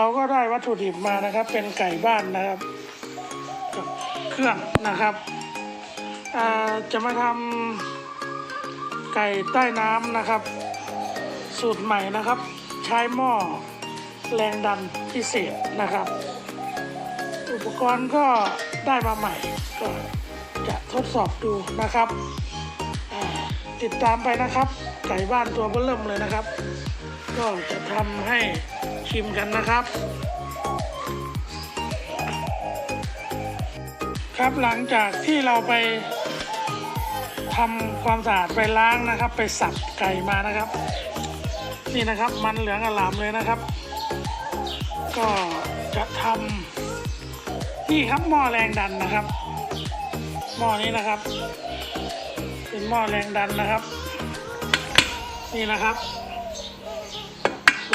เราก็ได้วัตถุดิบมานะครับ เป็นไก่บ้านนะครับกับเครื่องนะครับจะมาทำไก่ใต้น้ำนะครับ สูตรใหม่นะครับ ใช้หม้อแรงดันพิเศษนะครับ อุปกรณ์ก็ได้มาใหม่ก็จะทดสอบดูนะครับติดตามไปนะครับ ไก่บ้านตัวเบิ่มเลยนะครับ ก็จะทำให้ ชิมกันนะครับ ครับหลังจากที่เราไปทำความสะอาดไปล้างนะครับ ไปสับไก่มานะครับ นี่นะครับมันเหลืองอลามเลยนะครับ ก็จะทำนี่ครับหม้อแรงดันนะครับหม้อนี้นะครับ เป็นหม้อแรงดันนะครับ นี่นะครับ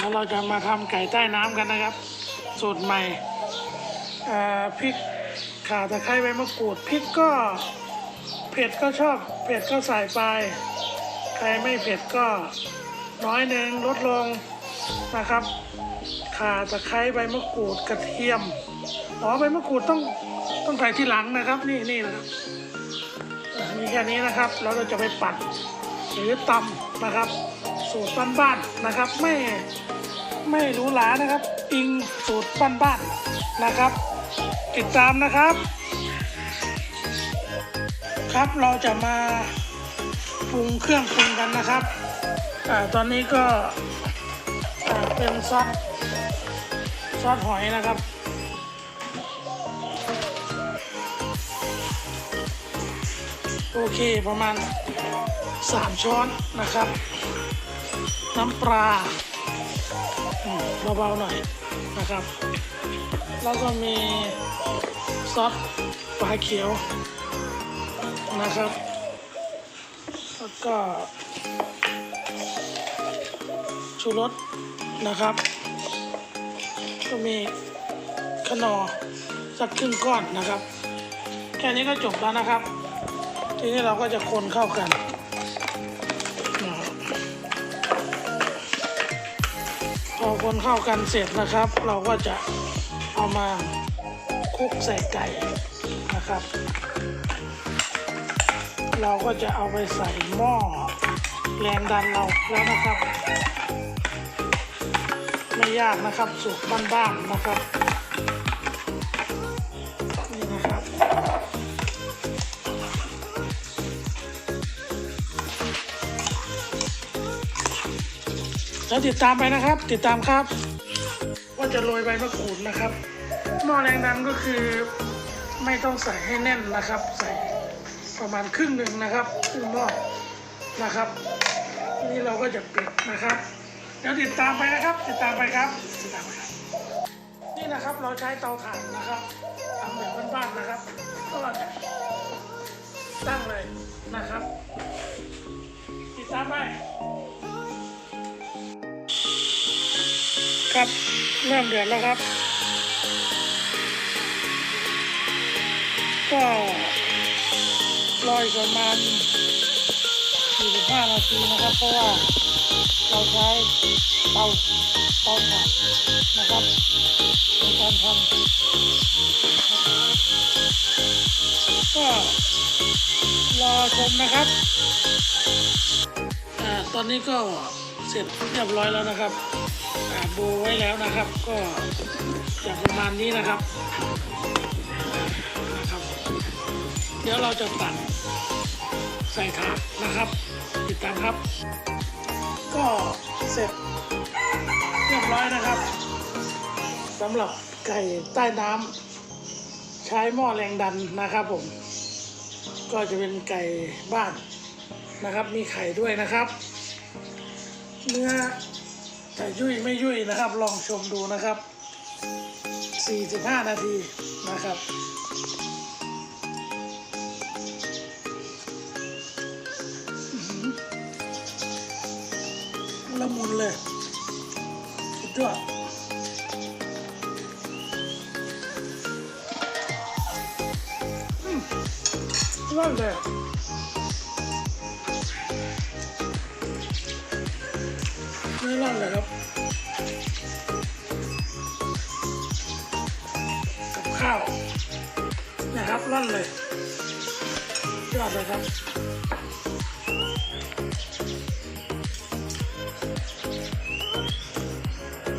แล้วเราจะมาทำไก่ใต้น้ำกันนะครับสูตรใหม่พริกข่าตะไคร้ใบมะกรูดพริกก็เผ็ดก็ชอบเผ็ดก็ใส่ไป ใครไม่เผ็ดก็น้อยหนึ่งลดลงนะครับข่าตะไคร้ใบมะกรูดกระเทียมอ๋อใบมะกรูดต้องต้องใส่ที่หลังนะครับ นี่นี่นะครับมีแค่นี้นะครับแล้วเราจะไปปั่นหรือตำนะครับ สูตรบ้านๆนะครับไม่ ไม่หรูหรานะครับ อิงสูตรบ้านๆนะครับ ติดตามนะครับ ครับเราจะมาปรุงเครื่องปรุงกันนะครับอตอนนี้ก็เป็นซอสซอสหอยนะครับโอเคประมาณ 3 ช้อนนะครับ น้ำปลา เบาๆหน่อยนะครับ แล้วก็มีซอสปลาเขียวนะครับ แล้วก็ชูรสนะครับ ก็มีขนอสักครึ่งก้อนนะครับ แค่นี้ก็จบแล้วนะครับ ทีนี้เราก็จะคนเข้ากัน อคนเข้ากันเสร็จนะครับ เราก็จะเอามาคลุกใส่ไก่นะครับ เราก็จะเอาไปใส่หม้อแรงดันเราแล้วนะครับ ไม่ยากนะครับสูตรบ้านๆนะครับ แล้วติดตามไปนะครับ ติดตามครับ ว่าจะโรยใบมะกรูดนะครับหม้อแรงดันก็คือไม่ต้องใส่ให้แน่นนะครับ ใส่ประมาณครึ่งหนึ่งนะครับครึ่งหม้อนะครับ นี่เราก็จะปิดนะครับเดี๋ยวติดตามไปนะครับ ติดตามไปครับติดตามไปครับนี่นะครับเราใช้เตาถ่านนะครับทำแบบบ้านๆนะครับก็จะตั้งเลยนะครับ ติดตามไป ครับเริ่มเดือดแล้วครับ ก็รออีกประมาณ45นาทีนะครับ เพราะว่าเราใช้เตาเตาถ่านนะครับในการทำก็รอชมนะครับอตอนนี้ก็เสร็จเรียบร้อยแล้วนะครับ โบไว้แล้วนะครับ ก็จะประมาณนี้นะครับนะครับ เดี๋ยวเราจะตัดใส่ถาดนะครับ ติดตามครับ ก็เสร็จเรียบร้อยนะครับสำหรับไก่ใต้น้ำใช้หม้อแรงดันนะครับผม ก็จะเป็นไก่บ้านนะครับ มีไข่ด้วยนะครับ เนื้อ จะยุ่ยไม่ยุ่ยนะครับ ลองชมดูนะครับ 45 นาทีนะครับละมุนเลยสุดยอดอืมอร่อยเลย ไม่ร่อนเลยครับกับข้าวนะครับร่อนเลยยอดเลยครับ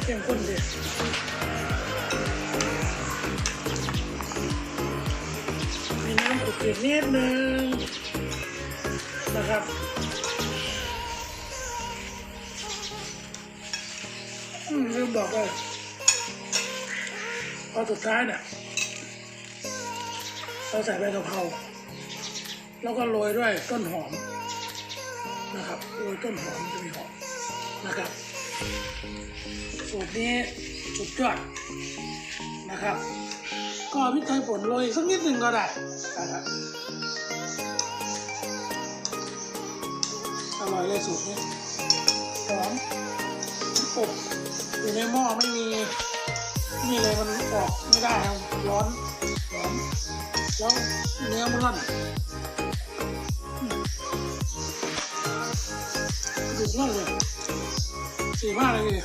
เข้มข้นดีมีน้ำขุดเกล็ดนิดนึงนะครับ ลืมบอกเลยพอสุดท้ายเนี่ยเราใส่ใบกะเพราแล้วก็โรยด้วยต้นหอมนะครับโรยต้นหอมจะมีหอมนะครับ สูตรนี้สุดยอดนะครับ ก็พริกไทยป่นโรยสักนิดหนึ่งก็ได้นะครับอร่อยเลยสูตรนี้หอม อบอยู่ในหม้อไม่มีนี่เลยมันออกไม่ได้ครับร้อนร้อนแล้วเนื้อมันร่อนอืมดูร่อนเลยสีมานาทีนี่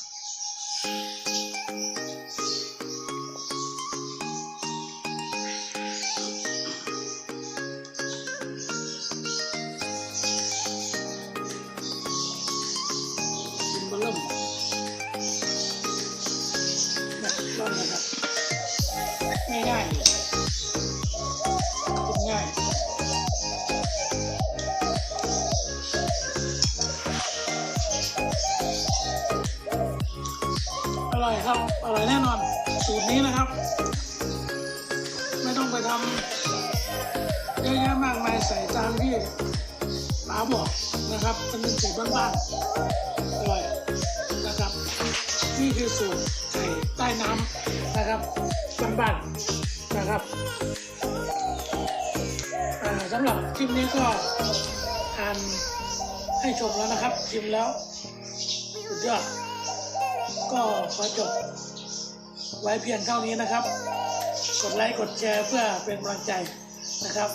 สูตรนี้นะครับ ไม่ต้องไปทำเยอะแยะมากมายใส่ตามที่ป๋าบอกนะครับมันเป็นสูตรบ้านๆอร่อยนะครับ นี่คือสูตรไก่ใต้น้ำนะครับบ้านๆนะครับสำหรับคลิปนี้ก็ทานให้ชมแล้วนะครับชิมแล้วสุดยอดก็ขอจบ ไว้เพียงเท่านี้นะครับ กดไลค์กดแชร์เพื่อเป็นกำลังใจนะครับ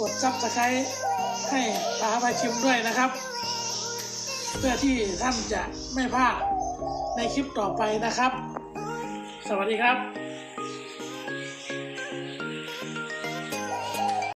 กดซับสไครต์ให้ปาพาชิมด้วยนะครับ เพื่อที่ท่านจะไม่พลาดในคลิปต่อไปนะครับ สวัสดีครับ